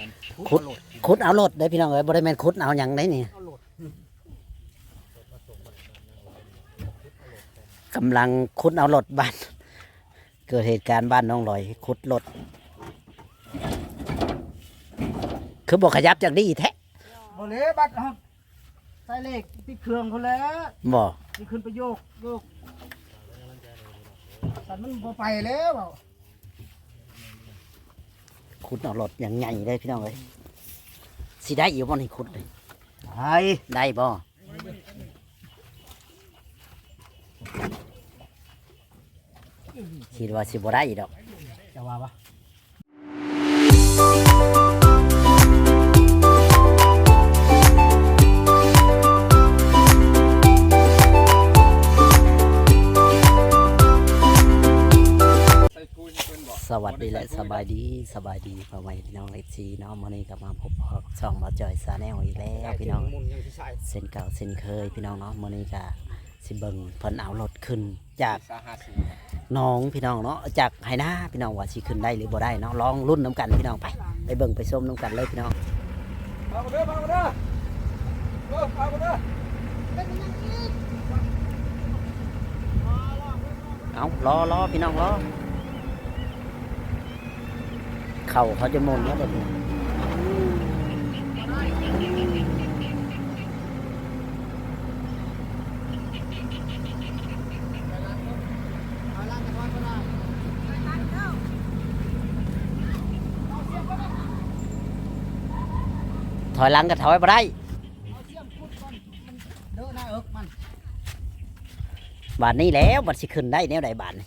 กันขุดขุดเอารถได้อพี่น้องเอ้ยบ่ได้แม่นขุดเอาหยังได้นี่เอาโหลดกำลังขุดเอารถบ้าน เกิดเหตุการณ์บ้านน้องลอยขุดรถคือบอกขยับจากนี้แท้บ่เลยบัดครับใส่เลขติดเครื่องคนแล้วบ่นี่ขึ้นไปโยกโยกสันมันบ่ไปแล้วเอา ขุดเอารถอย่างใหญ่เลยพี่น้องเอ้ยสิได้อยู่บ่นี่ขุดเลยไปได้บ่คิดว่าสิบ่ได้ดอกจะว่าปะ สวัสดีและสบายดีสบายดีพ่อแม่พี่น้องเอฟซีเนาะมื้อนี้ก็มาพบกับช่องมาจอยซาแนลอีกแล้วพี่น้องมุนยังที่ใส่เส้นเก่าเส้นเคยพี่น้องเนาะมื้อนี้ก็สิเบิ่งเพิ่นเอารถขึ้น จากสาหัสสิหน้องพี่น้องเนาะจากไหนาพี่น้องว่าสิขึ้นได้หรือบ่ได้เนาะลองรุ่นน้ำกันพี่น้องไปไปเบิ่งไปชมน้ำกันเลยพี่น้องพามาเด้อพามาเด้อเออพามาเด้อเอารอรอพี่น้องรอ เข่าเขาจะมนแล้วเดี๋ยวนี้ถอยหลังก็ถอยบ่ได้เอานนี้แล้วบัดสิขึ้นได้แนวใดบาทนี่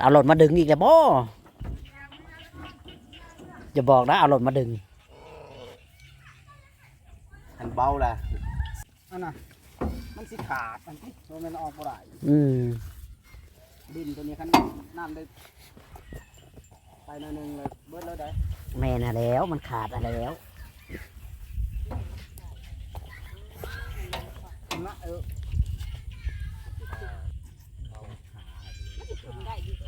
เอารถมาดึงอีกแล้วบ่จะบอกนะเอารถมาดึงหันเบาแหละอันน่ะมันสิขาดอันที่โดนมันออกบ่ได้อืมดินตัวนี้คันน้ำได้ไปหน่อยหนึงเลยเบิดแล้วได้แม่น่ะแล้วมันขาดอะไรแล้ว นะเออ ฟังเด้อ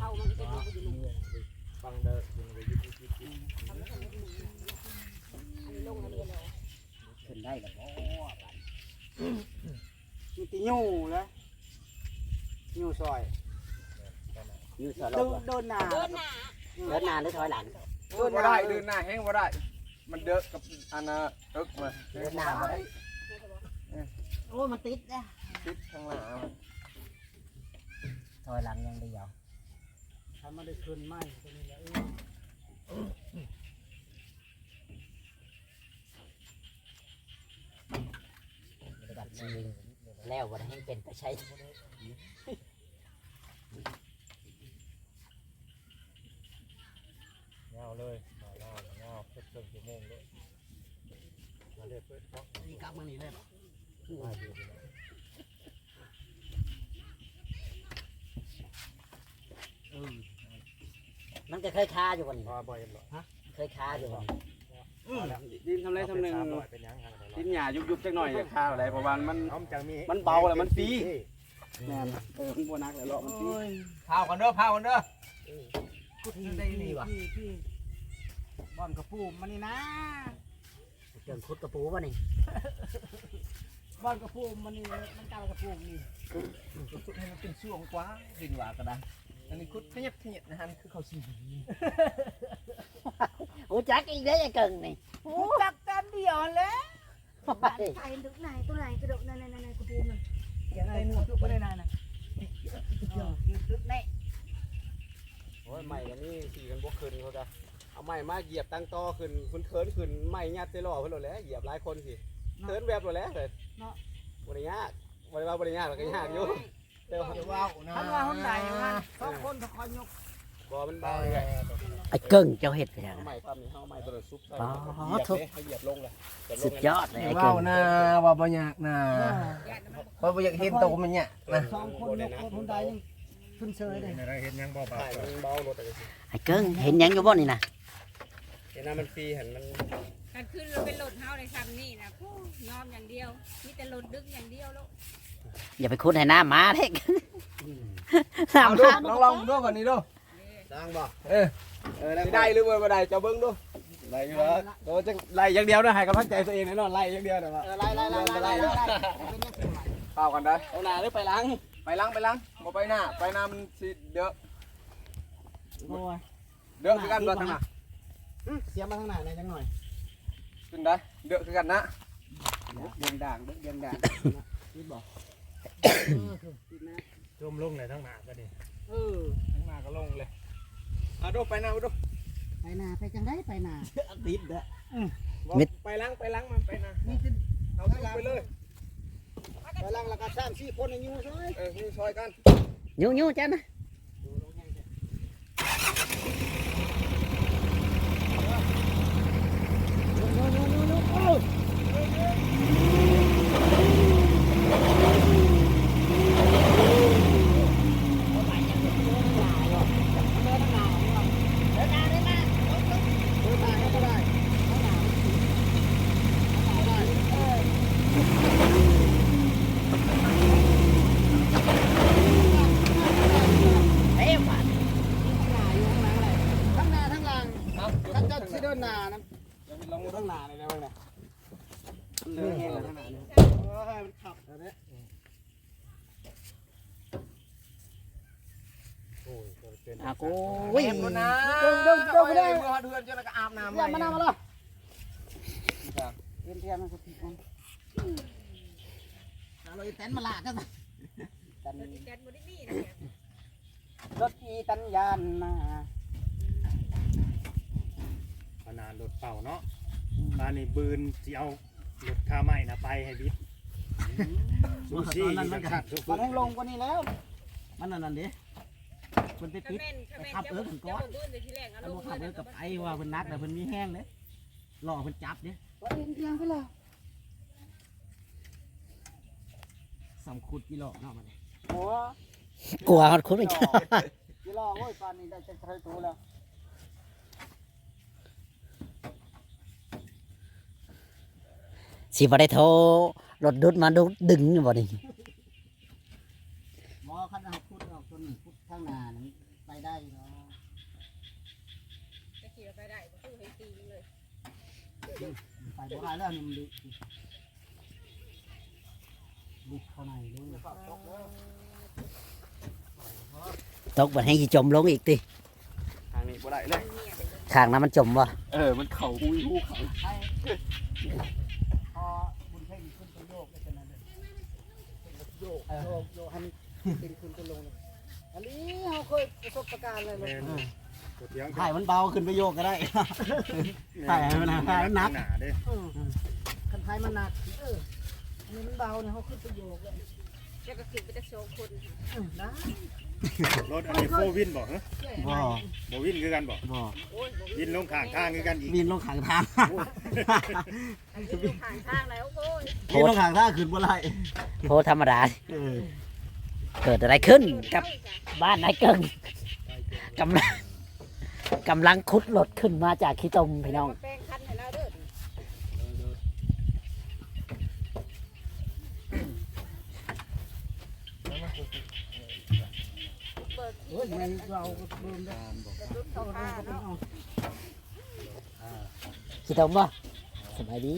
ขึ้นได้แล้วบ่มีติยู่แล้วยู่ซอยอยู่สโดลนบโดนหนาเดินหน้าหรือถอยหลังเดินบ่ได้เดินหน้าแห้งบ่ได้ มันเด้อกับอันน่ะเอิกมาเดินหน้าบ่ได้โอ้ยมันติดนะติดข้างหน้าถอยหลังอยังเดียวทำ มาได้คืนไหมตัวนี้แหละเออบัดชีแล้วบ่ได้ให้เป็นไปใช้เงาเลยมาเงาเงาเพิ่มเติมชั่วโมงเลยมาเรียกเพิ่นนี่กลับมานี่เลยมาอยู่เออ มันก็เคยคาอยู่บ่นี่พอบ่เห็นหรอกเคยคาอยู่บ่นี่ดินทำไรทำหนึ่งเป็นยังไงดินหญ้ายุบยุบๆจักหน่อยจะข้าวอะไรเพราะว่ามันน้อมจังมีมันเบาแล้วมันฟรีแม่นเออมันบวนักเลยเลาะมันฟรีโอ้ยพาวกันเด้อพาวกันเด้อพี่พี่พี่พี่บอลกระปูมันนี่นะเกินคุดกระปูบ่นี่บอลกระปูมันนี่มันกลายกระปูนี่สุดให้มันเป็นช่วงกว้างดินว่าก็ได้ อันนี้คุดขยับขยับนะฮะคือเขาสีโอ้จักอีกเด้อไอ้เกิงนี่โอ้จักกันเดียวแล้วใส่ดึกไหนตัวไหนกระโดดนั่นนั่นนั่นกระปูมันอย่างไรนู่นทุกไม่ได้นานนะยืดตึ๊ดแน่โอ้ยใหม่กันนี่ขี่กันบวกขึ้นเขาจะเอาใหม่มาเหยียบตั้งต่อขึ้นคุณเคินขึ้นใหม่ยัดเตล่อเพิ่นโหลดแล้วเหยียบหลายคนสิเคินแบบโหลดแล้วเลยบริยากบริวาบริยากหรอกก็ยากอยู่ แต่ว่าจะว้าวนะทำว่าห้องไหนมันสองคนคอยยกบ่มันเบาเลยไอ้เกิงเจ้าเฮ็ดไปยังเอาใหม่ความนี้เอาใหม่ตัวซุปใส่อ๋อเหยียบทุกเลยให้เหยียบลงเลยเหยียบลสุงดเลยยอดเลยไอ้เกิว้างวนะว่าบ่อยากนะว่าบ่อยากเห็นโตมันเนี่ยนะสองคนยกคนคนใดยังขึ้นเชยเลยเห็นยังบ่บ่ถ่ายมันเบารถอะไรสิไอ้เกิงเห็นหยังอยู่บ่นี่นะเห็นน้ำมันฟรีเห็นมันการขึ้นรถเป็นรถเฮาในคำนี้นะผู้ยอมอย่างเดียวมีแต่รถดึกอย่างเดียวลูก อย่าไปคุดให้หน้าหมาเด้เอาน้ำดูมาลองลองดูก่อนนี่ดูดังบ่เออเออได้ได้หรือบ่ได้เจ้าเบิ่งดูได้อยู่แล้วโอ้จังไล่อย่างเดียวนะให้กำลังใจตัวเองแน่นอนไล่อย่างเดียวนะว่าเออไล่ไล่ไล่ไล่ไล่ไล่เปล่ากันได้เอาหน้าหรือไปหลังไปล้างไปล้างบ่ไปหน้าไปหน้ามันสิเด้อโอ้ยเด้อคือกันบ่ทางหน้าเสียมาทางหน้าหน่อยจังหน่อยขึ้นได้เด้อคือกันนะเดียงด่างเด้อเดียงด่างคิดบ่ จมลงเลยทั้งหนาก็ดีเออทางหน้าก็ลงเลยอะดูไปหน้าดูไปนาไปจังได้ไปนาติดเด้อบ่ไปล้างไปล้างมันไปหน้าเอาทุกไปเลยไปหลังแล้วก็สามสี่คนอายุซอยเออนี่ซอยกันยูยูจ้ะนะ ทั้งหน้าทั้งหลัง เอา ทั้งเจ้าสิเดินหน้านะ ลองดู ทั้งหน้าเลยนะเว้ยนะเดินแห้งแล้วทั้งหน้าเลยโอ้ยมันขับแล้วเนี่ย โอ้ยก็เป็นอากูเฮ้ยยมันนะเดินเดินเดินไม่ได้เมื่อเดือนจะแล้วก็อาบน้ำอย่ามานั่งมาเลเลยเอ็นเทียนมันก็ผิดมันเราอีแตนมาละกันตันรถอีแตนบ่ได้มีนะเนี่ยรถอีตันยานมาขนาดรถเป่าเนาะบ้านนี้บืนสิเอารถคาไม้นะไปให้บิดซูซี่นี่มันขัดทุกคมันนให้ลงกว่านี้แล้ว มันนั่นนั่นดิ มันไปถ้าติดแม่นถ้าแม่นขับเจ้าเอิ้บ่นก่เจ้าอนบ่เบิ่นแต่ทีแรกเอาแล้ลวงขับเลเอิ้ยนกับไอ้ว่ามันนักแต่มันมีแห้งเด้หล่อมันจับเด้ว่าเอ็นเทียงไปเลยสำคุดกิโลเนาะมันโอ้กลัวคนไม่กิโลโอ้ยปานนี้ได้จะเคยตัวแล้วสิบ่ได้โทรรถดุดมาดุดึงอยู่บ่นี่หมอคันเอา ข้างหน้านั้นไปได้เนาะจะขี่ไปได้บ่คือให้ตีเลยไปบ่ได้แล้วนี่มันดิบุกเข้าในเลยตกบ่ให้สิจมลงอีกติทางนี้บ่ได้เลยข้างนั้นมันจมบ่เออมันเข่าอุ้ยหูเข่าพอบุญเพ่งขึ้นไปโยกได้ขนาดนั้นโยกโยกโยกให้มันเป็นขึ้นเป็ลงเลย อันนี้เราเคยประสบการณ์อะไรแม่นมาตัวเถียงถ่ายมันเบาขึ้นไปโยกก็ได้ ถ่ายให้มันหนักถ่ายมันหนัก หนาเด้คันไทยมันหนักเอออันนี้มันเบาเนี่ยเขาขึ้นไปโยกเลยเจ้าก็ขึ้นไปจะโชว์คนเออได้รถอันนี้โฟวินบอกเหรอบ่บ่วินคือกันบอกบ่โอ้ยบ่วินลงข้างทางคือกันอีกบินลงขางทางไอ้ที่อยู่ข้างทางแล้วโอ้ยบินลงขางทางขึ้นบ่ไรโทรธรรมดา เออ เกิดอะไรขึ้นกับบ้านนายเกิงกำลังกำลังขุดรถขึ้นมาจากขี้ตมพี่น้อง แป้งคันให้เราเด้อเปิดโอ้ยมันเราก็เบิ่มได้กระตุ้นเข้าข้างเนาะขี้ตมบ่สบายดี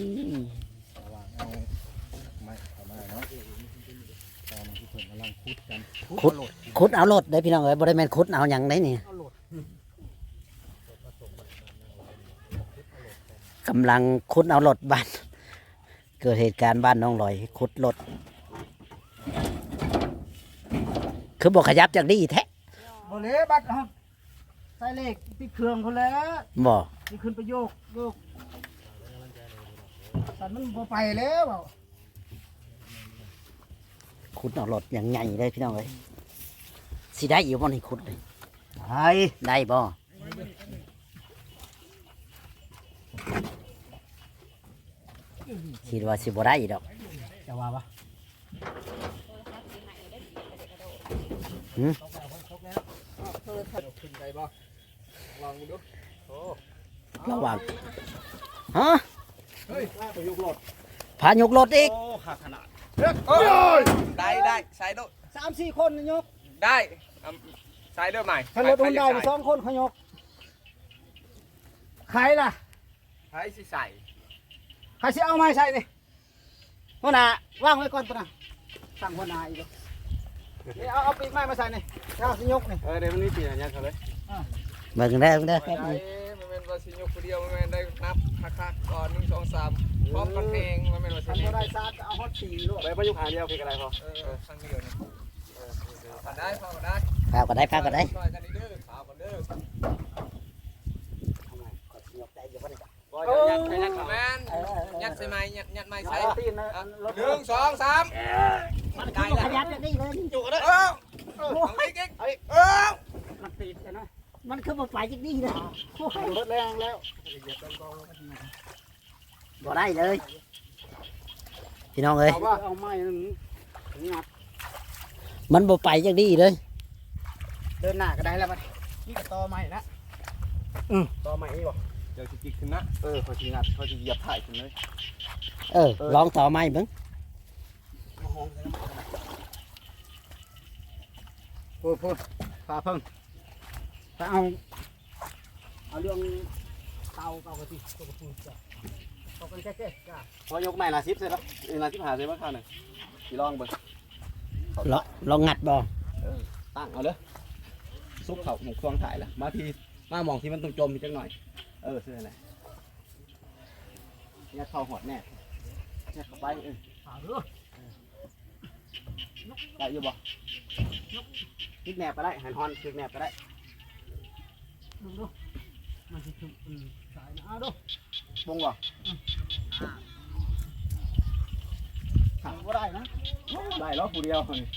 ขุดขุดเอารถได้พี่น้องเอ้ยบ่ได้แม่นขุดเอาหยังได้นี่เอาโหลดกำลังขุดเอารถบ้าน เกิดเหตุการณ์บ้านน้องลอยขุดรถคือบอกขยับจากนี้แท้บ่เลยบัดครับใส่เหล็กติดเครื่องเขาแล้วบ่นี่ขึ้นไปโยกโยกแต่มันบ่ไปแล้วเอา ขุดเอารถอย่างใหญ่เลยพี่น้องเอ้ยสิได้อยู่บ่นี่ขุดเลยไปได้บ่คิดว่าสิบ่ได้ดอกจะว่าปะขึ้นไปบ่ลองดูโอ้ระวังฮะเฮ้ยลากไปยกรถพายกรถอีกโอ้ขาดขนาดโอ้ย Ờ. ได้ได้ใส่ดูสามสี่คนนะยสามสี่คนนะยกได้ใส่เด้อใหม่ถ้ารถฮอนด้ามีสองคนเขายกใครล่ะใช้สิใส่ใครสิเอาไม้ใส่นี่หัวหน้าว่างไว้ก่อนปะนะสั่งหัวหน้าอีกแล้วนี่เอาเอาปีกไม้มาใส่นี่เอาสิยกนี่เออเดี๋ยวมันนี่ปีนยักเขาเลยเบิ่งเด้อเบิ่งเด้ได้มันเป็นว่าสิยกคนเดียวมันแม่ได้นับคักๆก่อน1 2 3 พร้อมกันเพลงมันแม่นว่าสิทำเล่บ่นได้ซาดเอาฮอตสี่ลูกไปประยุกต์หาเดียวคืออะไรพอเออครั้งเดียวนี่เออผ่านได้ผ่านได้พาก็ได้พาก็ได้ซอยกันอีกเด้อขาวกันเด้อบ่จะยัดไปยัดเขาแม่นยัดใส่ไม้ยัดยัดไม้ใส่เอาตีนนะรถหนึ่งสองสามมันคือบ่ขยับจังนี้เลยจุกกันเด้อเออเอาอีกอีกเออมันตีนนะมันคือบ่ไปจังนี้เลยโอ้ยรถแรงแล้ว บ่ได้เลย พี่น้องเอ้ย เอาว่าเอาไม้งัดมันบ่ไปจังนี้เลย เดินหน้าก็ได้แล้วบัดนี่ก็ต่อไม้ละต่อใหม่นี่บ่เดี๋ยวจะจิกขึ้นนะ เออเขาสิงัดเขาสิเหยียบถ่ายขึ้นเลย เออลองต่อไม้เบิ่งพูดพูดพาเพิ่งถ้าเอาเอาเรื่องเตาเตากระติกตัวกระปุกจ้ะ พอยกใหม่ละ10เสร็จแล้วเออละ10หาเสร็จบ่ข้าวหนึงสิลองเบิ่งลองลองงัดบ่ตั้งเอาเด้อซุกเขาหมกควงถ่ายละมาทีมามองที่มันต้องจมอีกจังหน่อย เออเสื้ออะไรยัดเข้าหอดแน่ยัดเข้าไปเออเอาเด้อได้อยู่บ่พลิกแหนบก็ได้หันฮอนพลิกแหนบก็ได้ดูดูมันสิถึงอืมสายนะเอาดูบงบ่ ถามว่าได้นะได้แล้วผู้เดียวนี่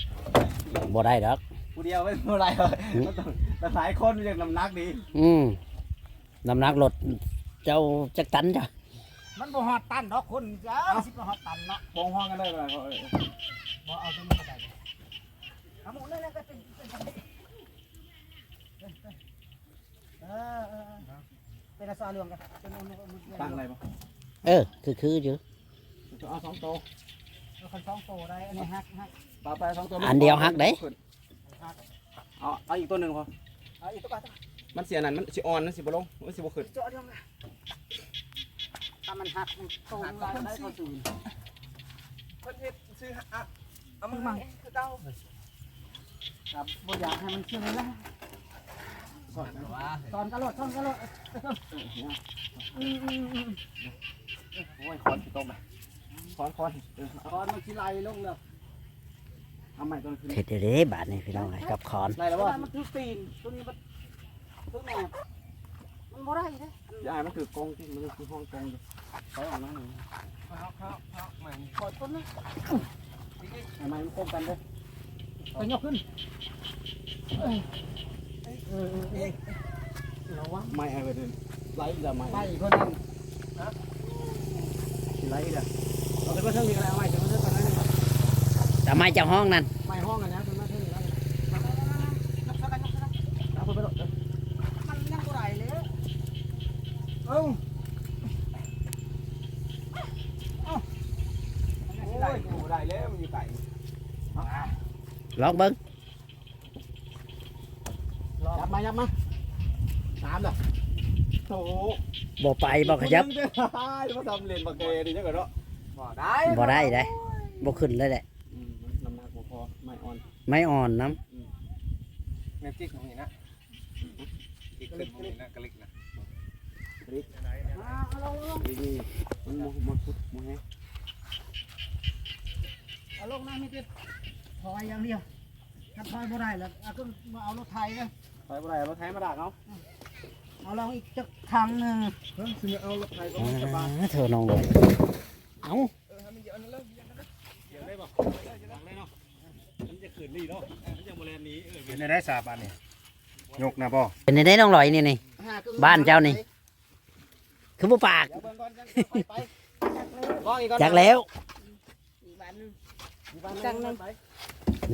บ่ได้ดอกผู้เดียวไม่เท่าไหรเลยมันต้องแต่หลายคนเรียกน้ำหนักดี อืมน้ำหนักรถเจ้าจักตันจ้ะมันบ่ฮอดตันดอกคนจ้าสิบ่ฮอดตันเนาะปองห้องกันได้เลยเขาเออบ่เอาตัวนี้ก็ได้เอาหมดเลยนะก็เป็นเป็นแบบนี้เออเออเออเป็นอาสาเรื่องกันเป็นเอาเอาเอาตั้งอะไรบ่เออ คือคืออยู่จะเอาสองโต เอาคันสองโตได้ อันนี้ฮักฮักปลาไปสองโตอันเดียวหักได้เอาเอาอีกตัวหนึ่งพอเอาอีกตัวก่อนมันเสียนั่นมันสิอ่อนมันสิบ่ลงมันสิบ่ขึ้นเจาะเรื่องนะถ้ามันหักมันโตมันลายได้เขาตื่นเพิ่นเฮ็ดซื้ออะเอามาให้คือเก่าครับบ่อยากให้มันขึ้นเลยนะว่าตอนกระโดดตอนกระโดดอืมอืมอืมโอ้ยคอนสิตกไป คอนคอนเออตอนมันสิไหลลงแล้วเอาใหม่ตัวขึ้นเฮ็ดเด้บาดนี้พี่น้องเอ้ยกับคอนได้แล้วเพราะบ่ว่ามันคือตีนตัวนี้มันตัวแหนบมันบ่ได้เด้ยายมันคือกงที่มันคือห้องกงอยู่เขาเอาน้องหนึ่งเขาเขาเขาใหม่ปล่อยต้นนี้ทำไมมันโกงกันเด้อไปยกขึ้นเอ้ยเออเออเออระวังไม่เอาไปเดินไล่จะไม่ไปอีกคนนึงไล่เด้อ เอาไปก็เท่านี้ก็ได้เอาใหม่จะมาเท่านั้นทำไมเจ้าห้องนั่นไม่ห้องกันนะคุณมาเท่านี้แล้วเอาไปไปรถมันยังบ่ได้เลยเอ้าโอ้ยกูได้แล้วมันอยู่ไก่ลองเบิ่งยับมายับมาสามแล้วโอ้โหบ่ไปบ่ขยับมาทำเลนมาเกยดีจังเลยเนาะ บ่ได้บ่ได้ได้บ่ขึ้นเลยแหละน้ำหนักพอไม่อ่อนไม่อ่อนน้แม่จิกของนี่นะจิกขึ้นของนี่นะกะลิกนะเอาลงลงดีดีมันมันมันพุดมันแห้งเอาลงนะไม่ติดถอยอย่างเดียวถ้าถอยบ่ได้แล้วเอาก็มาเอารถไทยเลยไปบ่ได้รถไถมาดักเอาเอาลองอีกจักครั้งหนึ่งเพิ่นซื้อเอารถไถก็ำมันจะบาดอ่าเธอน้องเลย เอ้าเออให้มันเยอะนั่นเลยเยอะนั่นเลยเดี๋ยวได้บ่ดักเลยเนาะมันจะขืนนี่เนาะมันจะโมเลนนี้เออเป็นได้สาบานนี่ยกนะบ่เป็นได้น้องลอยนี่นี่บ้านเจ้านี่คือบ่ปากเดี๋ยวเบิ่งก่อนจังค่อยไปลองอีกก่อนจักแล้วอีกวันหนึงจังนึงไป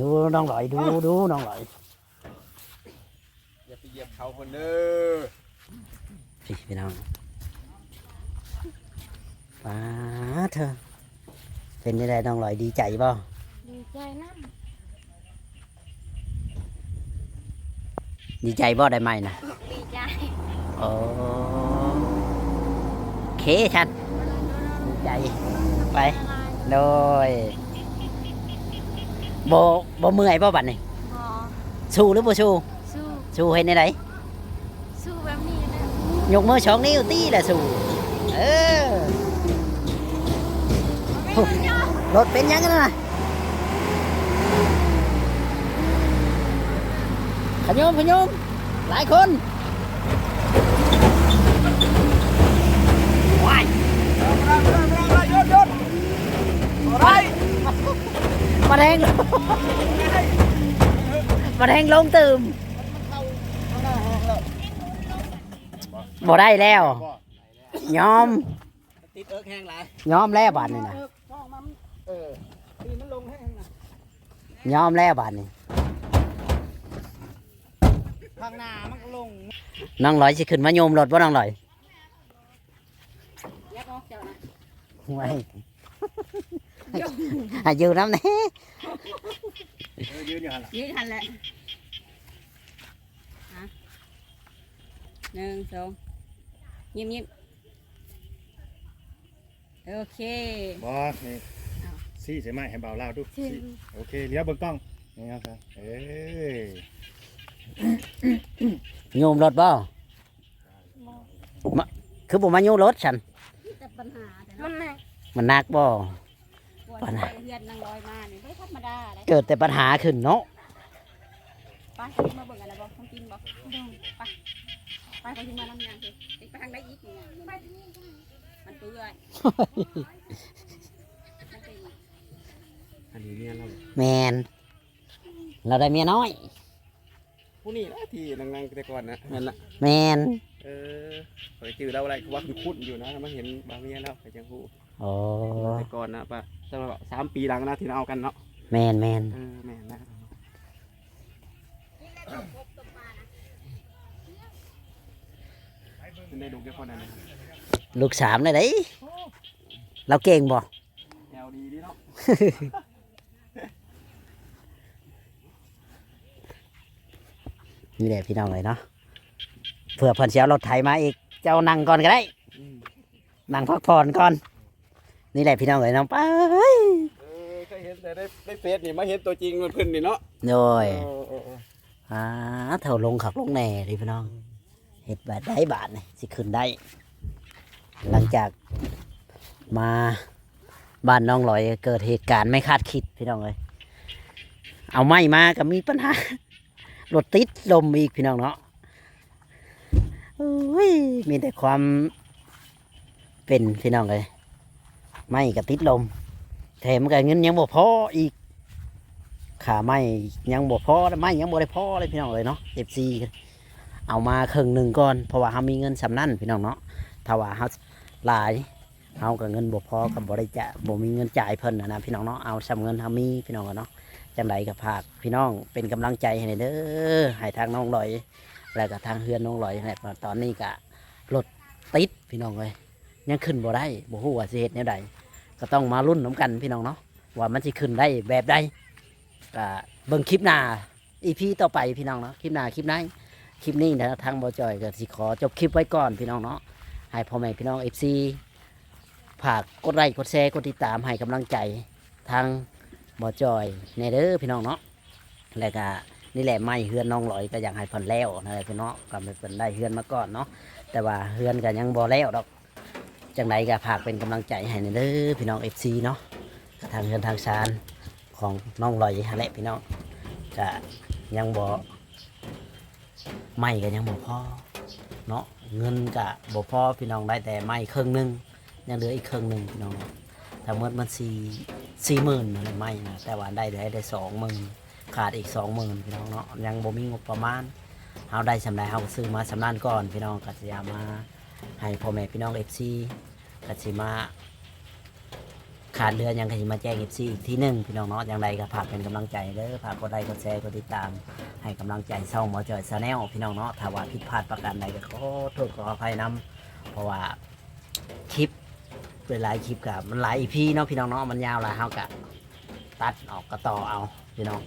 ดูน้องลอยดูดูน้องลอยอย่าไปเหยียบเขาคนเด้อพี่พี่น้องป้า เธอ เป็นได้น้องลอยดีใจบ่ดีใจนะดีใจบ่ได้ไหมนะดีใจโอ้เคชันดีใจไปโดยบ่บ่เมื่อยบ่บัดนี่บอสู้หรือบ่สู้สู้สู้เฮ็ดได้ไดสู้แบบนี้นะยกมือสองนิ้วตีแหละสู้ รถเป็นยังกันนะขยมขยมหลายคนว้ายมาแทงมาแทงลงตื่มบ่ได้แล้ว ยอมติดเอิกแห้งหลายยอมแล้วบาดนี่นะ ช่องมันเออตีมันลงแห้งนะ ยอมแล้วบาดนี่ข้างหน้ามันก็ลงน้องลอยสิขึ้นมาโยมรถบ่น้องลอยยับออกเจ้านะไม่อายุน้ำแน่เออยืนอยู่หั่นล่ะยืดทันแหละฮะหนึ่งสองยิ้มยิ้มโอเคบ่นี่อ้าว ซี่ใช่ไหมให้เบาเล่าดูซี่โอเคเลี้ยวเบิ่งกล้องนี่ครับครับเอ้ยโยมรถบ่มาคือผมมาโยมรถฉันแต่ปัญหาแต่มัเนาะนนักมันหนักบ่ ปวดปัญหา เฮือนนางลอยมานี่ไม่ธรรมดาเลยเกิดแต่ปัญหาขึ้นเนาะไปมาเบิ่งอะไรบอกต้องกินบอกไปไปไปที่มาน้ำยางสิไปทางไหนอีกเนี่ยมันเปื่อยมันเป็น อันนี้เนี่ยเรา แมนเราได้เมียน้อย ผู้นี่นะที่นั่งๆแต่ก่อนนะนั่นละแมนเออเคยจือเราอะไรว่าคือคุ้นอยู่นะมาเห็นบางเมียแล้วไปจังหูโอ้แต่ก่อนนะปะสำหรับสามปีหลังนะที่เราเอากันเนาะแมนแมนเออแม่นะเป็นได้ดูแค่คนนั้นนะลูกสามเลยเด้เราเก่งบ่แนวดีดีเนาะ นี่แหละพี่น้องเลยเนาะเผื่อเพิ่นสิเชียวรถไถมาอีก เจ้านั่งก่อนก็ได้อืมนั่งพักผ่อนก่อน นี่แหละพี่น้องเลยเนาะไปเออเคยเห็นแต่ได้ได้เฟซนี่มาเห็นตัวจริงมันเพิ่นนี่เนาะโดยเออเออเอออ่าเท่าลงขับลงแหน่ดิพี่น้องเห็ดแบบได้บาทนี่สิขึ้นได้ หลังจากมาบ้านน้องลอยเกิดเหตุการณ์ไม่คาดคิดพี่น้องเลยเอาไม้มาก็มีปัญหา รถติดลมอีกพี่น้องเนาะโอ้ยมีแต่ความเป็นพี่น้องเลยไม่ก็ติดลม แถมก็เงินยังบ่พออีกขาไม่ยังบ่พอไม่ยังบ่ได้พอเลยพี่น้องเลยเนาะเอฟซีเอามาครึ่งหนึ่งก่อนเพราะว่าเขามีเงินสำนั่นพี่น้องเนาะถ้าว่าเขาหลายเขากับเงินบ่พอกับบ่ได้จะบ่มีเงินจ่ายเพิ่นนะนะพี่น้องเนาะเอาสำเงินเขามีพี่น้องกันเนาะ จังใดกับภาคพี่น้องเป็นกำลังใจให้หน่อยเด้อให้ทางน้องลอย แล้วก็ทางเฮือนน้องลอยนี่นแหละตอนนี้ก็รถติดพี่น้องเลยยังขึ้นบ่ได้บ่ฮู้ว่าสิเฮ็ดแนวใดก็ต้องมาลุ้นน้กันพี่น้องเนาะว่ามันสิขึ้นได้แบบใดก็เบิ่งคลิปหน้าอีพีต่อไปพี่น้องเนาะคลิปหน้าคลิปไหนคลิปนี้นะทางบอจอยก็สิขอจบคลิปไว้ก่อนพี่น้องเนาะให้พ่อแม่พี่น้องเอฟซีฝากกดไลค์กดแชร์กดติดตามให้กำลังใจทาง บอจอยในเด้อพี่น้องเนาะแล้วก็นี่แหละไม่เฮือนน้องลอยก็อยากให้เพิ่นแล้วนะพี่น้องก็ไม่เพิ่นได้เฮือนมาก่อนเนาะแต่ว่าเฮือนก็ยังบ่แล้วดอกจังไดก็ฝากเป็นกำลังใจให้ในเด้อพี่น้องเอฟซีเนาะทางเฮือนทางชานของน้องลอยหั่นแหละพี่น้องจะยังบ่ไม่ก็ยังบ่พอเนาะเงินก็บ่พอพี่น้องได้แต่ไม่ครึ่งหนึงยังเหลืออีกครึ่งหนึงพี่น้องทั้งหมดมันสี สี่หมื่นอะไรไม่นะแต่ว่าได้ได้ได้สองหมื่นขาดอีกสองหมื่นพี่น้องเนาะยังบ่มีงบประมาณเฮาได้สำไรเฮาซื้อมาสำนานก่อนพี่น้องก็สิเอามาให้พ่อแม่พี่น้อง FC ก็สิมาขาดเรือยังก็จะมาแจ้งอีกทีอีกที่หนึ่งพี่น้องเนาะอย่างไรก็ฝากเป็นกำลังใจเด้อฝากกดไลค์กดแชร์กดติดตาม ให้กำลังใจเศร้าหมอจอยซาแนลพี่น้องเนาะถ้าว่าผิดพลาดประการใดก็ขอโทษขออภัยนํเพราะว่าคลิป เป็นหลายคลิปกับมันหลายอีพีเนาะพี่น้องเนาะมันยาวหลายเฮากะตัดออกก็ต่อเอาพี่น้อง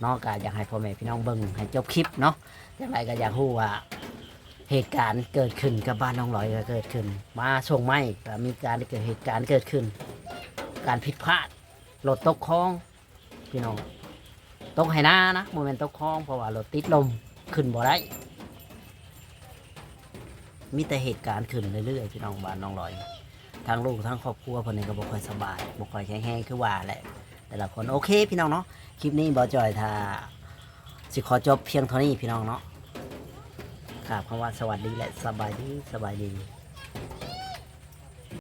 เนาะก็อยากให้พ่อแม่พี่น้องเบิ่งให้จบคลิปเนาะอย่างไรก็อยากรู้ว่าเหตุการณ์เกิดขึ้นกับบ้านน้องลอยก็เกิดขึ้น มาส่งไม้ก็มีการเกิดเหตุการณ์เกิดขึ้น การผิดพลาดรถตกคลองพี่น้องตกไหหน้านะโมเมนต์ตกคลองเพราะว่ารถติดลมขึ้นบ่ได้มีแต่เหตุการณ์ขึ้นเรื่อยๆพี่น้องบ้านน้องลอย ทางลูกทั้งครอบครัวเพิ่นเองก็บ่ค่อยสบายบ่ค่อยแข็งแรงคือว่าแหละแต่ละคนโอเคพี่น้องเนาะคลิปนี้บอจอยถ้าสิขอจบเพียงเท่านี้พี่น้องเนาะกราบคำว่าสวัสดีและสบายดีสบายดี